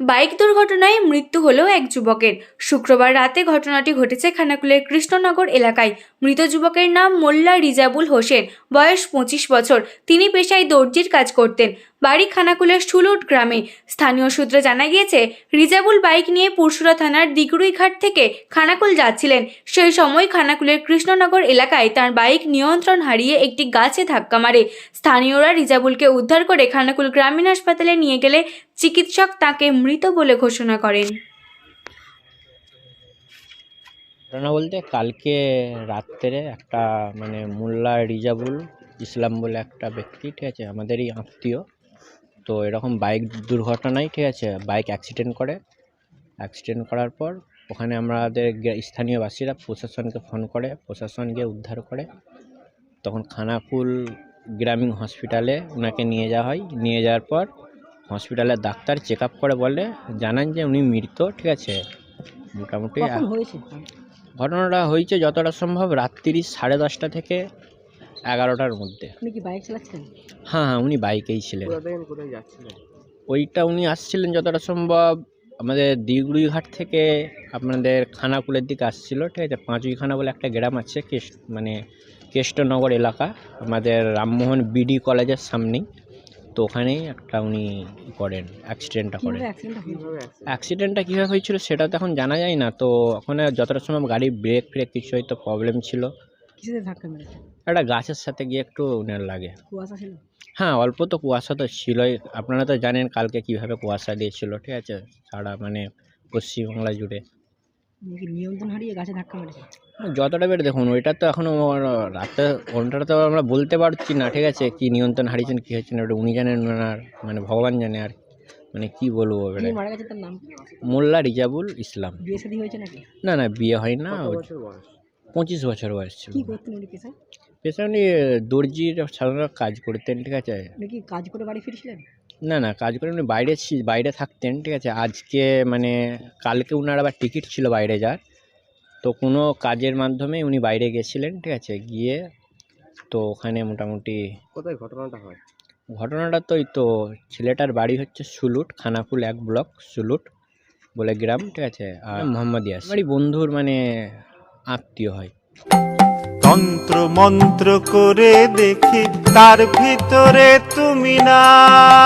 Bike দুর্ঘটনায় মৃত্যু হলো এক যুবকের। শুক্রবার রাতে ঘটনাটি ঘটেছে খানাকুলের কৃষ্ণনগর এলাকায়। মৃত যুবকের নাম মোল্লা রিজাবুল হোসেন। বয়স পঁচিশ বছর। তিনি পেশায় দর্জির কাজ করতেন। বাড়ি খানাকুলের সুলুট গ্রামে। স্থানীয় সূত্রে জানা গিয়েছে, রিজাবুল বাইক নিয়ে পুরসুরা থানার দিগুড়িঘাট থেকে খানাকুল যাচ্ছিলেন। সেই সময় খানাকুলের কৃষ্ণনগর এলাকায় তার বাইক নিয়ন্ত্রণ হারিয়ে একটি গাছে ধাক্কা মারে। স্থানীয়রা রিজাবুলকে উদ্ধার করে খানাকুল গ্রামীণ হাসপাতালে নিয়ে গেলে চিকিৎসক তাকে মৃত বলে ঘোষণা করেন। ঘটনা বলতে কালকে রাত্রে একটা মানে মোল্লা রিজাবুল ইসলাম বলে একটা ব্যক্তি ঠিক আছে আমাদেরই আত্মীয় তো এরকম বাইক দুর্ঘটনায় ঠিক আছে বাইক অ্যাক্সিডেন্ট করে। অ্যাক্সিডেন্ট করার পর ওখানে আমাদের গে- স্থানীয় বাসীরা প্রশাসনকে ফোন করে প্রশাসন গিয়ে উদ্ধার করে। তখন খানাকুল গ্রামীণ হসপিটালে ওনাকে নিয়ে যাওয়া হয়। নিয়ে যাওয়ার পর হসপিটালের ডাক্তার চেক আপ করে বলে জানান যে উনি মৃত ঠিক আছে। মোটামুটি হয়েছে ঘটনাটা হয়েছে যতটা সম্ভব রাত্রি সাড়ে দশটা থেকে এগারোটার মধ্যে। আপনি কি বাইক চালাচ্ছেন? হ্যাঁ হ্যাঁ উনি বাইকেই ছিলেন। কোথায় যাচ্ছিলেন? ওইটা উনি আসছিলেন যতটা সম্ভব আমাদের দিগুড়িঘাট থেকে আপনাদের খানাকুলের দিকে আসছিল ঠিক আছে? পাঁচুইখানা বলে একটা গ্রাম আছে কেশ মানে কেষ্টনগর এলাকা। আমাদের রামমোহন বিডি কলেজের সামনেই। তো ওখানেই একটা উনি করেন অ্যাক্সিডেন্টটা করেন। অ্যাক্সিডেন্টটা কীভাবে accident? অ্যাক্সিডেন্টটা কীভাবে হয়েছিল সেটা তো এখন জানা যায় না। তো ওখানে যতটা সম্ভব গাড়ির ব্রেক ফ্রেক কিছু হয়তো প্রবলেম ছিল। একটা গাছের সাথে গিয়ে একটু উনার লাগে। হ্যাঁ অল্প তো কুয়াশা তো ছিলই। আপনারা তো জানেন কালকে কীভাবে কুয়াশা দিয়েছিল ঠিক আছে? সারা মানে পশ্চিমবাংলা জুড়ে। নিয়ন্ত্রণ হারিয়ে গাছে ধাক্কা মেরেছে? যতটা বেড়ে দেখুন ওইটা তো এখনও রাতে ওনটা তো আমরা বলতে পারছি না ঠিক আছে কি নিয়ন্ত্রণ হারিয়েছেন কী হচ্ছে না ওটা উনি জানেন ওনার মানে ভগবান জানে আর মানে কি বলব এবারে? মারা গেছে তার নাম মোল্লা রিজাবুল ইসলাম। বিয়ে শাদী হয়েছে নাকি? না না বিয়ে হয় না পঁচিশ বছর বয়স ছিল। কি করতেন উনি পেশায়? পেশা উনি দর্জির সাধারণত কাজ করতেন ঠিক আছে। উনি কি কাজ করে বাড়ি ফিরছিলেন? না না কাজ করে উনি বাইরে ছি- বাইরে থাকতেন ঠিক আছে? আজকে মানে কালকে উনার আবার টিকিট ছিল বাইরে যাওয়ার। তো কোনো কাজের মাধ্যমে উনি বাইরে গেছিলেন ঠিক আছে? গিয়ে তো ওখানে মোটামুটি কোথায় ঘটনাটা হয়? ঘটনাটা তো ওই তো ছেলেটার বাড়ি হচ্ছে সুলুট খানাকুল এক ব্লক সুলুট বলে গ্রাম ঠিক আছে? আর মোহাম্মদ ইয়াস বাড়ি বন্ধুর মানে আত্মীয় হয়। তন্ত্র মন্ত্র করে দেখি তার ভিতরে তুমি না।